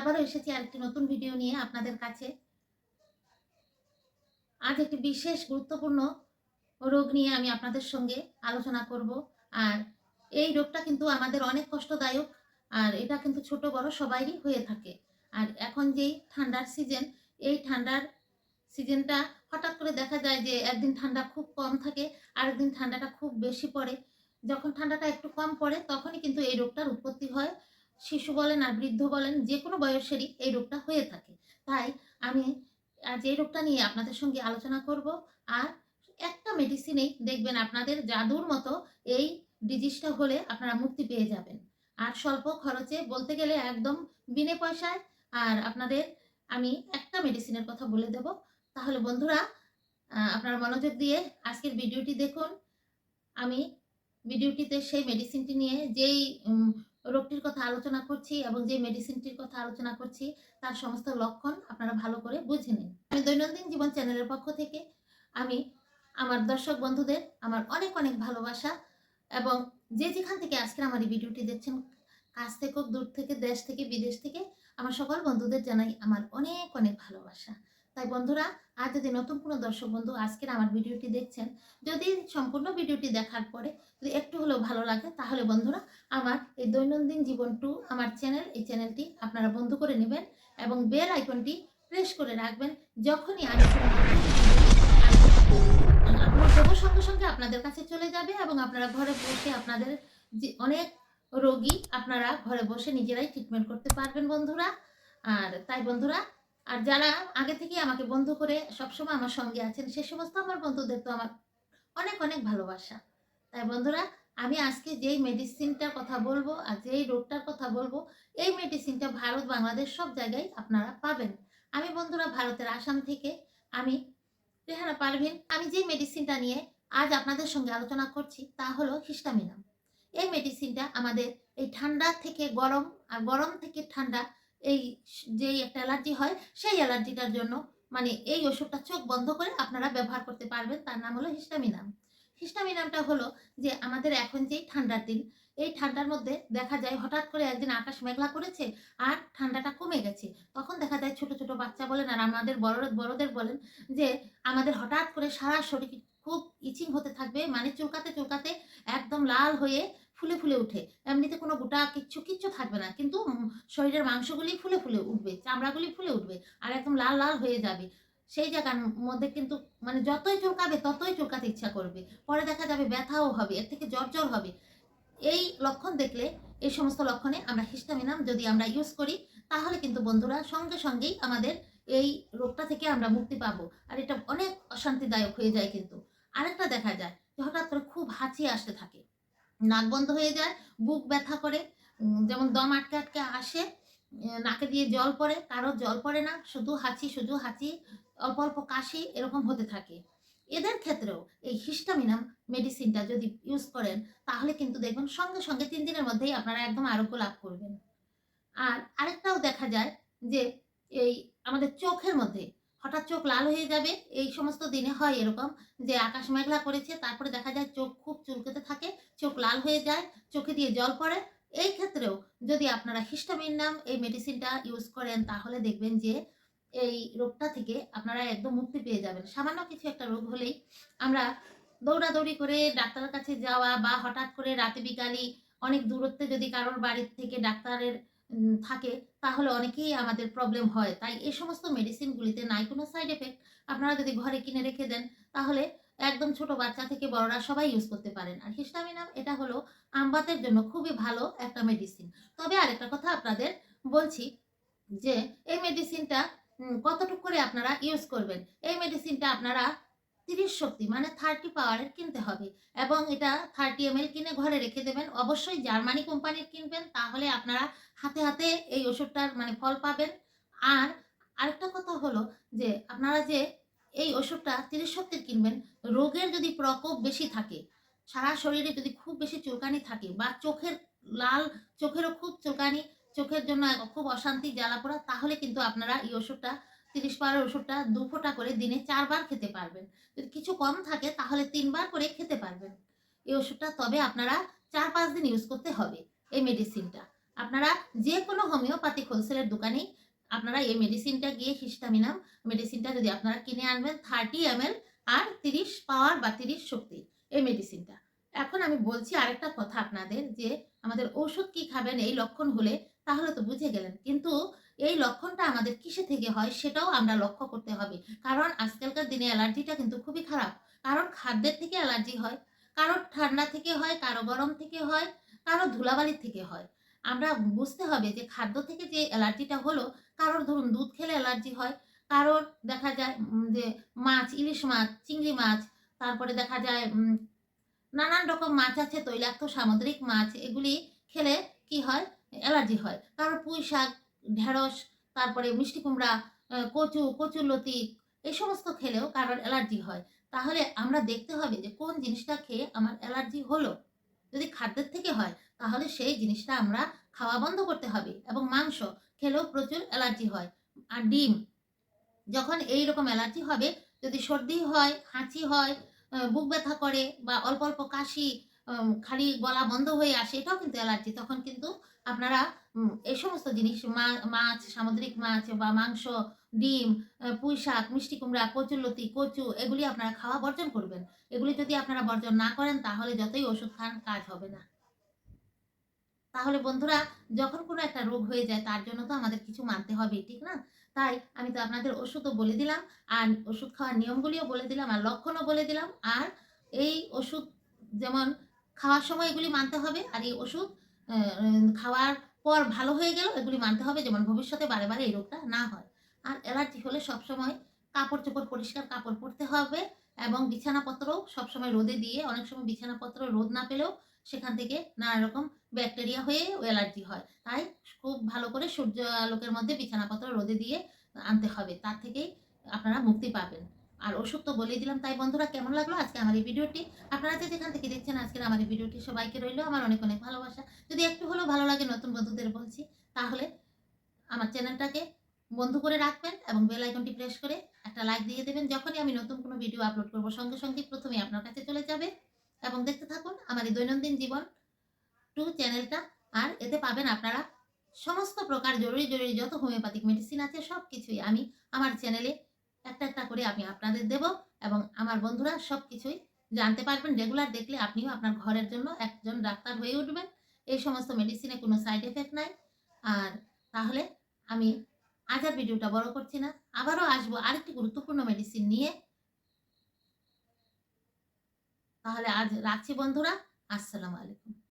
আবারও এসেছি আরেকটি নতুন ভিডিও নিয়ে আপনাদের কাছে। আজ একটি বিশেষ গুরুত্বপূর্ণ রোগ নিয়ে আমি আপনাদের সঙ্গে আলোচনা করব। আর এই রোগটা কিন্তু আমাদের অনেক কষ্টদায়ক, আর এটা কিন্তু ছোট বড় সবাইরই হয়ে থাকে। আর এখন যেই ঠান্ডার সিজন এই ঠান্ডার সিজনটা হঠাৎ করে দেখা যায় যে একদিন ঠান্ডা খুব কম থাকে আর একদিন ঠান্ডাটা খুব বেশি পড়ে। যখন ঠান্ডাটা একটু কম পড়ে, তখনই কিন্তু এই রোগটার উৎপত্তি হয়। শিশু বলেন আর বৃদ্ধ বলেন, যে কোনো বয়সেরই এই রোগটা হয়ে থাকে। তাই আমি আজ এই রোগটা নিয়ে আপনাদের সঙ্গে আলোচনা করব। আর একটা মেডিসিনেই দেখবেন আপনাদের জাদুর মতো এই ডিজিজটা হলে আপনারা মুক্তি পেয়ে যাবেন। আর স্বল্প খরচে বলতে গেলে একদম বিনে পয়সায়, আর আপনাদের আমি একটা মেডিসিনের কথা বলে দেব। তাহলে বন্ধুরা আপনারা মনোযোগ দিয়ে আজকের ভিডিওটি দেখুন। আমি ভিডিওটিতে সেই মেডিসিনটি নিয়ে যেই রোগটির কথা আলোচনা করছি এবং যে মেডিসিনটির কথা আলোচনা করছি, তার সমস্ত লক্ষণ আপনারা ভালো করে বুঝে নিন। আমি দৈনন্দিন জীবন চ্যানেলের পক্ষ থেকে আমি, আমার দর্শক বন্ধুদের আমার অনেক অনেক ভালোবাসা এবং যে যেখান থেকে আজকের আমার এই ভিডিওটি দেখছেন, কাছ থেকে দূর থেকে, দেশ থেকে, বিদেশ থেকে, আমার সকল বন্ধুদের জানাই আমার অনেক অনেক ভালোবাসা। তাই বন্ধুরা আজ যদি নতুন কোনো দর্শক বন্ধু আজকের আমার ভিডিওটি দেখছেন, যদি সম্পূর্ণ ভিডিওটি দেখার পরে যদি একটু হলেও ভালো লাগে, তাহলে বন্ধুরা আমার এই দৈনন্দিন জীবন টু আমার চ্যানেল, এই চ্যানেলটি আপনারা বন্ধ করে নেবেন এবং বেল আইকনটি প্রেস করে রাখবেন যখনই আমি দেবো সঙ্গে সঙ্গে আপনাদের কাছে চলে যাবে এবং আপনারা ঘরে বসে আপনাদের যে অনেক রোগী আপনারা ঘরে বসে নিজেরাই ট্রিটমেন্ট করতে পারবেন বন্ধুরা। আর তাই বন্ধুরা আর যারা আগে থেকে আমাকে বন্ধু করে সবসময় আমার সঙ্গে আছেন, সে সমস্ত আমার বন্ধুদের তো আমার অনেক অনেক ভালোবাসা। তাই বন্ধুরা, আমি আজকে যেই মেডিসিনটার কথা বলব আর যেই রোগটার কথা বলব, এই মেডিসিনটা ভারত, বাংলাদেশ সব জায়গায় আপনারা পাবেন। আমি বন্ধুরা ভারতের আসাম থেকে আমি রেহানা পারভিন। আমি যে মেডিসিনটা নিয়ে আজ আপনাদের সঙ্গে আলোচনা করছি তা হলো হিস্টামিনাম এই মেডিসিনটা আমাদের এই ঠান্ডা থেকে গরম আর গরম থেকে ঠান্ডা এই যেই একটা অ্যালার্জি হয়, সেই অ্যালার্জিটার জন্য মানে এই ওষুধটা চোখ বন্ধ করে আপনারা ব্যবহার করতে পারবেন। তার নাম হলো হিস্টামিনাম। হিস্টামিনামটা হলো যে আমাদের এখন যেই ঠান্ডার দিন, এই ঠান্ডার মধ্যে দেখা যায় হঠাৎ করে একদিন আকাশ মেঘলা করেছে আর ঠান্ডাটা কমে গেছে। তখন দেখা যায় ছোট ছোট বাচ্চা বলেন আর আমাদের বড়, বড়দের বলেন যে আমাদের হঠাৎ করে সারা শরীর খুব ইচিং হতে থাকবে মানে চুলকাতে চুলকাতে একদম লাল হয়ে ফুলে ফুলে উঠে এমনিতে কোনো গোটা কিচ্ছু কিচ্ছু থাকবে না। কিন্তু শরীরের মাংসগুলি ফুলে ফুলে উঠবে, চামড়াগুলি ফুলে উঠবে আর একদম লাল লাল হয়ে যাবে। সেই জায়গার মধ্যে কিন্তু মানে যতই চুলকাবে, ততই চুলকাতে ইচ্ছা করবে। পরে দেখা যাবে ব্যথাও হবে, এর থেকে জ্বর জ্বর হবে। এই লক্ষণ দেখলে, এই সমস্ত লক্ষণে আমরা হিস্টামিনাম যদি আমরা ইউজ করি, তাহলে কিন্তু বন্ধুরা সঙ্গে সঙ্গেই আমাদের এই রোগটা থেকে আমরা মুক্তি পাবো। আর এটা অনেক অশান্তিদায়ক হয়ে যায় কিন্তু। আরেকটা দেখা যায় যে হঠাৎ করে খুব হাঁচি আসতে থাকে। নাক বন্ধ হয়ে যায়, বুক ব্যথা করে। যেমন দম আটকে আটকে আসে নাকে দিয়ে জল পড়ে, কারও জল পড়ে না, শুধু হাঁচি শুধু হাঁচি, অল্প অল্প কাশি এরকম হতে থাকে। এদের ক্ষেত্রেও এই হিস্টামিনাম মেডিসিনটা যদি ইউজ করেন, তাহলে কিন্তু দেখবেন সঙ্গে সঙ্গে তিন দিনের মধ্যেই আপনারা একদম আরোগ্য লাভ করবেন। আর আরেকটাও দেখা যায় যে এই আমাদের চোখের মধ্যে হঠাৎ চোখ লাল হয়ে যাবে। এই সমস্ত দিনে হয় এরকম যে আকাশ মেঘলা করেছে, তারপরে দেখা যায় চোখ খুব চুলকেতে থাকে, চোখ লাল হয়ে যায়, চোখে দিয়ে জল পড়ে। এই ক্ষেত্রেও যদি আপনারা হিস্টামিন নাম এই মেডিসিনটা ইউজ করেন, তাহলে দেখবেন যে এই রোগটা থেকে আপনারা একদম মুক্তি পেয়ে যাবেন। সামান্য কিছু একটা রোগ হলেই আমরা দৌড়াদৌড়ি করে ডাক্তারের কাছে যাওয়া বা হঠাৎ করে রাতে বিকালে অনেক দূরত্বে যদি কারোর বাড়ির থেকে ডাক্তারের থাকে, তাহলে অনেকেই আমাদের প্রবলেম হয়। তাই এই সমস্ত মেডিসিনগুলিতে নাই কোনো সাইড এফেক্ট আপনারা যদি ঘরে কিনে রেখে দেন, তাহলে একদম ছোট বাচ্চা থেকে বড়রা সবাই ইউজ করতে পারেন। আর হিস্টামিনাম এটা হলো আমবাতের জন্য খুবই ভালো একটা মেডিসিন তবে আরেকটা কথা আপনাদের বলছি যে, এই মেডিসিনটা কতটুকু করে আপনারা ইউজ করবেন? এই মেডিসিনটা আপনারা তিরিশ শক্তি মানে থার্টি পাওয়ারের কিনতে হবে। এবং এটা থার্টি এম কিনে ঘরে রেখে দেবেন। অবশ্যই জার্মানি কোম্পানির কিনবেন, তাহলে আপনারা হাতে হাতে এই ওষুধটার মানে ফল পাবেন। আর আরেকটা কথা হলো যে, আপনারা যে এই ওষুধটা তিরিশ শক্তির কিনবেন, রোগের যদি প্রকোপ বেশি থাকে, সারা শরীরে যদি খুব বেশি চুলকানি থাকে বা চোখের লাল, চোখেরও খুব চুলকানি, চোখের জন্য খুব অশান্তি জ্বালা পোড়া তাহলে কিন্তু আপনারা এই ওষুধটা তিরিশ পাওয়ার ওষুধটা দু ফোঁটা করে দিনে চারবার খেতে পারবেন। যদি কিছু কম থাকে তাহলে তিনবার করে খেতে পারবেন। এই ওষুধটা তবে আপনারা চার পাঁচ দিন ইউজ করতে হবে এই মেডিসিনটা আপনারা যে কোনো হোমিওপ্যাথিক হোলসেলের দোকানেই আপনারা এই মেডিসিনটা গিয়ে হিস্টামিনাম মেডিসিনটা যদি আপনারা কিনে আনবেন থার্টি এম আর তিরিশ পাওয়ার বা তিরিশ শক্তি এই মেডিসিনটা এখন আমি বলছি আরেকটা কথা আপনাদের যে, আমাদের ওষুধ কি খাবেন, এই লক্ষণ হলে তাহলে তো বুঝে গেলেন। কিন্তু এই লক্ষণটা আমাদের কিসে থেকে হয় সেটাও আমরা লক্ষ্য করতে হবে। কারণ আজকালকার দিনে অ্যালার্জিটা কিন্তু খুবই খারাপ। কারণ খাদ্যের থেকে অ্যালার্জি হয়, কারও ঠান্ডা থেকে হয়, কারও গরম থেকে হয়, কারও ধুলাবালির থেকে হয়। আমরা বুঝতে হবে যে, খাদ্য থেকে যে অ্যালার্জিটা হলো, কারোর ধরুন দুধ খেলে অ্যালার্জি হয়, কারোর দেখা যায় যে মাছ, ইলিশ মাছ, চিংড়ি মাছ, তারপরে দেখা যায় নানান রকম মাছ আছে, তৈলাক্ত সামুদ্রিক মাছ, এগুলি খেলে কি হয়? অ্যালার্জি হয়। কারোর পুঁই শাক, ঢেঁড়স, তারপরে মিষ্টি কুমড়া কচু, কচুরলতি এই সমস্ত খেলেও কারোর অ্যালার্জি হয়। তাহলে আমরা দেখতে হবে যে কোন জিনিসটা খেয়ে আমার অ্যালার্জি হলো। যদি খাদ্যের থেকে হয়, তাহলে সেই জিনিসটা আমরা খাওয়া বন্ধ করতে হবে এবং মাংস খেলেও প্রচুর অ্যালার্জি হয়। আর ডিম, যখন এই রকম অ্যালার্জি হবে, যদি সর্দি হয়, হাঁচি হয় বুক ব্যথা করে বা অল্প অল্প কাশি খালি গলা বন্ধ হয়ে আসে, এটাও কিন্তু অ্যালার্জি। তখন কিন্তু আপনারা এই সমস্ত জিনিস মাছ, সামুদ্রিক মাছ বা মাংস, ডিম পুঁই শাক, মিষ্টি কুমড়া কচুরলতি কচু, এগুলি আপনারা খাওয়া বর্জন করবেন। এগুলি যদি আপনারা বর্জন না করেন, তাহলে যতই ওষুধ খান, কাজ হবে না। তাহলে বন্ধুরা, যখন কোনো একটা রোগ হয়ে যায়, তার জন্য তো আমাদের কিছু মানতে হবে ঠিক না? তাই আমি তো আপনাদের ওষুধও বলে দিলাম, আর ওষুধ খাওয়ার নিয়মগুলিও বলে দিলাম, আর লক্ষণও বলে দিলাম, আর এই ওষুধ যেমন খাওয়ার সময় এগুলি মানতে হবে, আর এই ওষুধ খাওয়ার পর ভালো হয়ে গেল এগুলি মানতে হবে যেমন ভবিষ্যতে বারে বারে এই রোগটা না হয়। আর অ্যালার্জি হলে সবসময় কাপড় চোপড় পরিষ্কার কাপড় পরতে হবে এবং বিছানাপত্রও সবসময় রোদে দিয়ে, অনেক সময় বিছানাপত্র রোদ না পেলেও সেখান থেকে নানা রকম ব্যাকটেরিয়া হয়ে অ্যালার্জি হয়। তাই খুব ভালো করে সূর্য আলোকের মধ্যে বিছানাপত্র রোদে দিয়ে আনতে হবে। তার থেকেই আপনারা মুক্তি পাবেন। আর ওষুধ তো বলেই দিলাম। তাই বন্ধুরা, কেমন লাগল আজকে আমার এই ভিডিওটি? আপনারা যে যেখান থেকে দেখছেন আজকের আমার এই ভিডিওটি, সবাইকে রইল আমার অনেক অনেক ভালোবাসা। যদি একটু হলেও ভালো লাগে নতুন বন্ধুদের বলছি, তাহলে আমার চ্যানেলটাকে বন্ধ করে রাখবেন এবং বেল আইকনটি প্রেস করে একটা লাইক দিয়ে দেবেন। যখনই আমি নতুন কোনো ভিডিও আপলোড করব, সঙ্গে সঙ্গে প্রথমে আপনার কাছে চলে যাবে। এবং দেখতে থাকুন আমার এই দৈনন্দিন জীবন টু চ্যানেলটা। আর এতে পাবেন আপনারা সমস্ত প্রকার জরুরি জরুরি যত হোমিওপ্যাথিক মেডিসিন আছে সব কিছুই আমি আমার চ্যানেলে একটা একটা করে আমি আপনাদের দেব এবং আমার বন্ধুরা সব কিছুই জানতে পারবেন। রেগুলার দেখলে আপনিও আপনার ঘরের জন্য একজন ডাক্তার হয়ে উঠবেন। এই সমস্ত মেডিসিনে কোনো সাইড এফেক্ট নাই। আর তাহলে আমি আজ আর ভিডিওটা বড় করছি না। আবারও আসব আরেকটি গুরুত্বপূর্ণ মেডিসিন নিয়ে। তাহলে আজ রাখছি বন্ধুরা আসসালামু আলাইকুম।